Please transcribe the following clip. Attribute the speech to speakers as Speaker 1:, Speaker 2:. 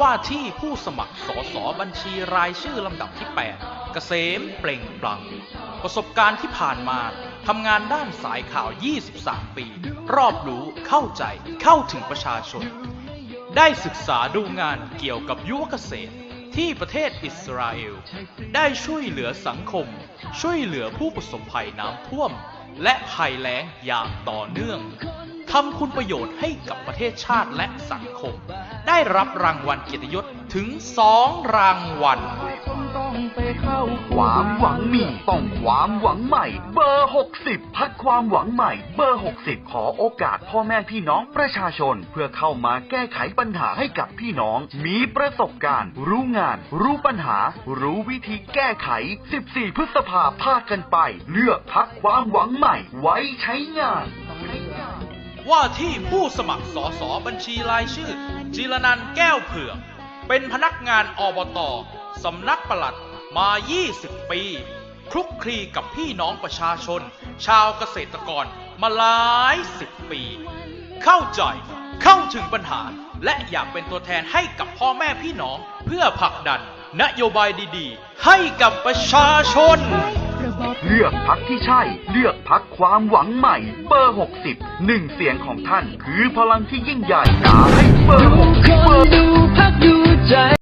Speaker 1: ว่าที่ผู้สมัครสอสอบัญชีรายชื่อลำดับที่ 8 เกษมเปล่งปลั่ง ประสบการณ์ที่ผ่านมาทำงานด้านสายข่าว 23 ปี รอบรู้เข้าใจเข้าถึงประชาชน ได้ศึกษาดูงานเกี่ยวกับยุวเกษตรที่ประเทศอิสราเอล ได้ช่วยเหลือสังคม ช่วยเหลือผู้ประสบภัยน้ำท่วม และภัยแล้งอย่างต่อเนื่องทำคุณประโยชน์ให้กับประเทศชาติและสังคม ได้รับรางวัลเกียรติยศถึง2รางวัล
Speaker 2: ความหวังมีต้องความหวังใหม่ เบอร์ 60 พักความหวังใหม่ เบอร์ 60 ขอโอกาสพ่อแม่พี่น้องประชาชน เพื่อเข้ามาแก้ไขปัญหาให้กับพี่น้อง มีประสบการณ์ รู้งาน รู้ปัญหา รู้วิธีแก้ไข 14 พฤษภาพากันไป เลือกพักความหวังใหม่ ไว้ใช้งาน
Speaker 1: ว่าที่ผู้สมัครสอสอบัญชีรายชื่อ จิรนันแก้วเผือกเป็นพนักงานอบตสำนักปลัดมา 20 ปี คลุกคลีกับพี่น้องประชาชน ชาวเกษตรกรมาหลายสิบปี เข้าใจเข้าถึงปัญหา และอยากเป็นตัวแทนให้กับพ่อแม่พี่น้องเพื่อผลักดัน นโยบายดีๆ ให้กับประชาชน
Speaker 2: เลือกพักที่ใช่ เลือกพักความหวังใหม่ เบอร์ 60หนึ่งเสียงของท่าน คือพลังที่ยิ่งใหญ่ด่าให้เบอร์60เบอร์